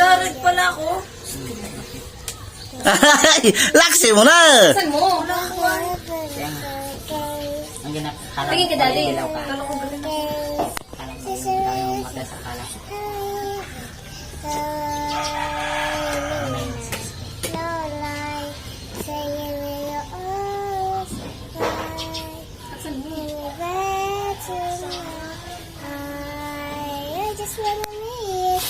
Nag-aaral pala ako. Laksi mo na. Saan mo? Ang ganap, kala Tingin ka, Daddy. Kala ko ba? Kala mo yung magas akala ko. Saan mo?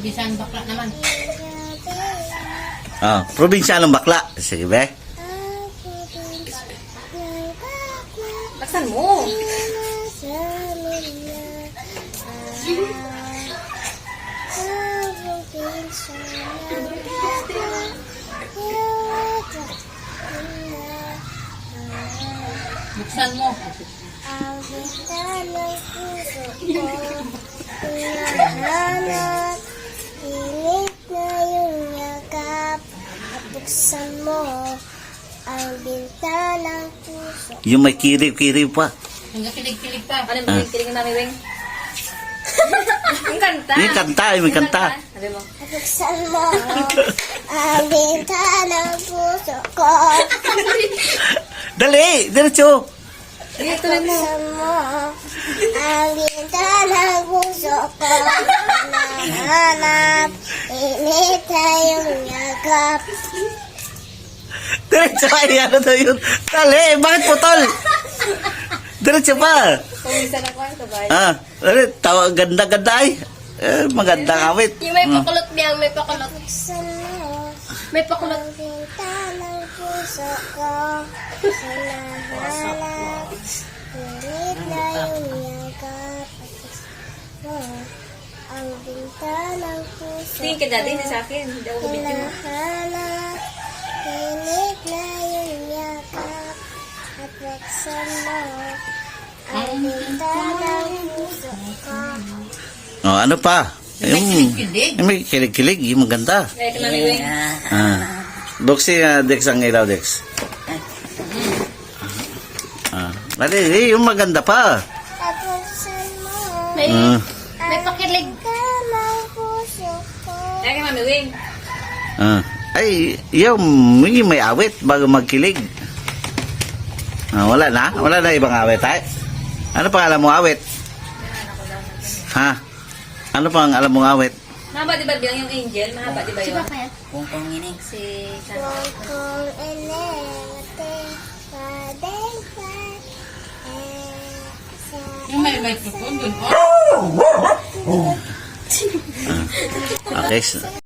Probinsyan bakla naman. Ah, probinsya ng bakla. Sige, bakla Laksan mo. Buksan mo. Ang puso ko buksan mo Ang binta ng puso Yung may kiriw-kiriw pa. Hanggang kilig-kilig pa. Ano yung kilig ng Mami Weng? Yung kanta. Yung kanta, yung kanta. Sabi mo. Buksan mo Ang binta ng puso ko Dali, diretso. Sige, tuloy mo. Buksan mo Ang binta ng puso ko Hinahanap Pilit na yung yakap Diretso, ay, ano daw yun? Dali, bakit putol? Diretso pa. Pawisan ako ang sabay. Ah, dali, tawa, ganda-ganda ay. Eh, magandang awit. Yung may pakulot biyang, may pakulot. May pakulot. Ang puso ko Hinahanap Pilit na yung yakap Ang binta ng puso Tingin ka Daddy, hindi sa akin. Hindi ako Pilit na yung yakap At buksan mo Ang binta ng puso ko Oh, ano pa? May Yung, kilig-kilig. yung may kilig-kilig, yung maganda. Weng. Ah. Boxy, ah, Dex ang ilaw, Dex. Ah. Dali, eh, yung maganda pa. At buksan mo May, Ah. may pakilig. Binta ng puso ko Kaya ka Mami Weng. Ah. Ay, yung, yung may awit bago magkilig. Ah, wala na? Wala na ibang awit, ay? Ano pang alam mo awit? Ha? Ano pang alam mong awit? Mahaba di ba biyang yung angel? Mahaba di ba yun? Kung kung inig. Si... Kung pa Eh Sa Yung may microphone dun. Oh! Okay. s-